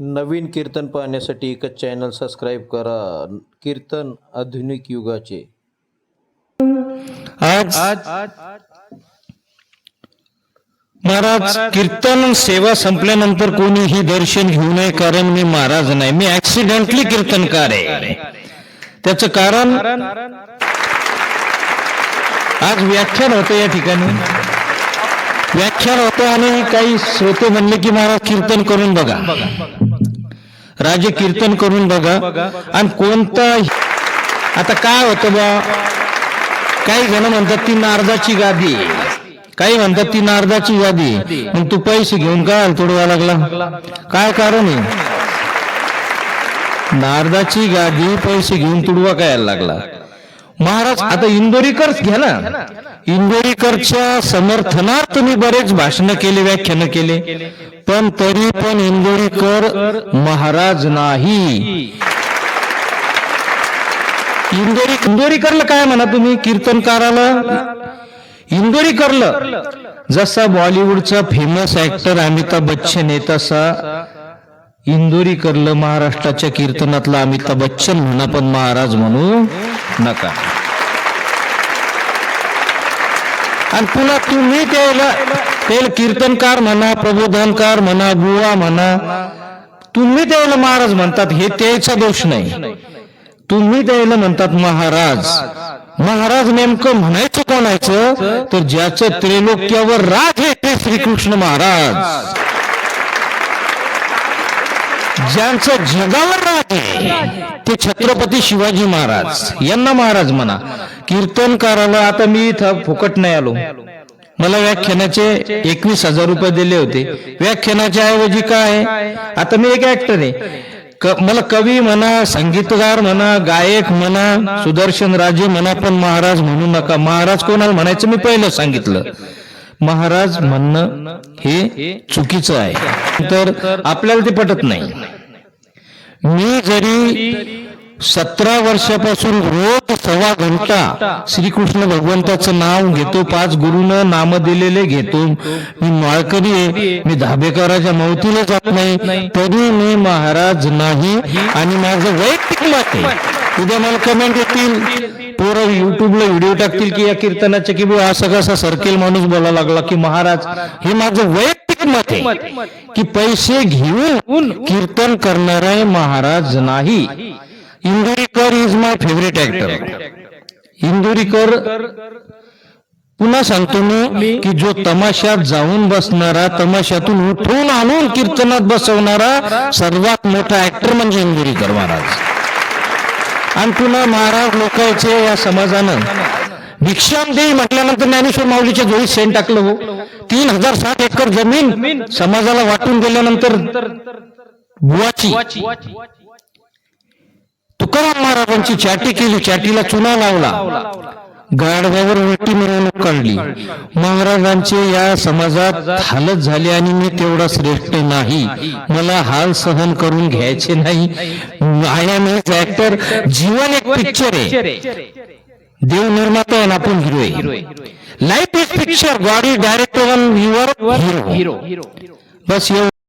नवीन कीर्तन पाहण्यासाठी एकच channel subscribe करा. कीर्तन आधुनिक युगाचे. आज महाराज कीर्तन सेवा संपल्यानंतर कोणीही दर्शन घेऊ नये कारण मी महाराज नाही. मी ऍक्सिडेंटली कीर्तनकार आहे. त्याचं कारण आज व्याख्यान होतं या ठिकाणी. व्याख्यान होतं आणि काही श्रोते म्हणले की महाराज कीर्तन करून बघा. राजे कीर्तन करून बघा. आणि कोणता आता काय होतं बा? काही जण म्हणतात ती नारदाची गादी. काही म्हणतात ती नारदाची गादी. मग तू पैसे घेऊन काय तोडवा लागला? काय कारण आहे? नारदाची गादी पैसे घेऊन तुडवा काय लागला? महाराज आता इंदोरीकर घ्या ना. इंदोरीकरच्या समर्थनार्थ मी बरेच भाषण केले व्याख्यान केले. पण तरी पण इंदोरीकर महाराज नाही. इंदोरी इंदोरीकरला काय म्हणा तुम्ही? कीर्तनकाराला? इंदोरीकरला. जसा बॉलिवूडचा फेमस ऍक्टर अमिताभ बच्चन आहे तसा इंदोरी करलं महाराष्ट्राच्या कीर्तनातला अमिताभ बच्चन म्हणा पण महाराज म्हणू नका. आणि पुन्हा तुम्ही त्याला त्याला कीर्तनकार म्हणा प्रबोधनकार म्हणा बुवा म्हणा तुम्ही त्याला महाराज म्हणतात हे त्याचा दोष नाही. तुम्ही त्याला म्हणतात महाराज. महाराज नेमकं म्हणायचं कोणायचं तर ज्याचं त्रिलोक्यावर राज आहे ते श्रीकृष्ण महाराज. ज्यांचं जगावर राज आहे ते छत्रपती शिवाजी महाराज. यांना महाराज म्हणा. कीर्तनकाराला आता मी इथं फुकट नाही आलो. मला व्याख्यानाचे एकवीस हजार रुपये दिले होते. व्याख्यानाच्या ऐवजी काय आहे? आता मी एक ऍक्टर आहे. क- मला कवी म्हणा संगीतकार म्हणा गायक म्हणा सुदर्शन राजे म्हणा पण महाराज म्हणू नका. महाराज कोणाला म्हणायचं? मी पहिलं सांगितलं. महाराज म्हणणं हे चुकीचं आहे. तर आपल्याला ते पटत नाही. मी जरी सतरा वर्षापासून रोज सव्वा घंटा श्रीकृष्ण भगवंताचं नाव घेतो पाच गुरुनं नाम दिलेले घेतो मी माळकरी आहे मी धाबेकराच्या मौतीला जात नाही तरी मी महाराज नाही आणि माझं वैयक्तिक मत आहे. उद्या मला कमेंट येतील. पोरं युट्यूबला व्हिडिओ टाकतील की या कीर्तनाचे की असा असं कसा सर्केल माणूस बोलायला लागला की महाराज हे माझं वैयक्तिक मत आहे की पैसे घेऊन कीर्तन करणारा महाराज नाही. Indurikar is my favourite actor Indurikar पुन्हा सांगतो मी की जो तमाशात जाऊन बसणारा तमाशातून उठवून आणून कीर्तनात बसवणारा सर्वात मोठा ऍक्टर म्हणजे इंदुरीकर महाराज. आणि पुन्हा महाराज लोकांचे या समाजानं भिक्षाम देई म्हटल्यानंतर ज्ञानेश्वर माऊलीच्या जोडीत सेंट टाकलं हो. तीन हजार सात एकर जमीन समाजाला वाटून दिल्यानंतर बुवाची तुकाराम महाराजांची चाटी केली चाटीला चुना लावला. गाडव्यावर उलटी मिरवणूक काढली. महाराजांचे या समाजात हालत झाली आणि मी तेवढा श्रेष्ठ नाही. मला हाल सहन करून घ्यायचे नाही. ऍक्टर जीवन एक पिक्चर आहे. देव निर्माता आहे आपण हिरो आहे. Life is picture god is director on your hero बस एवढं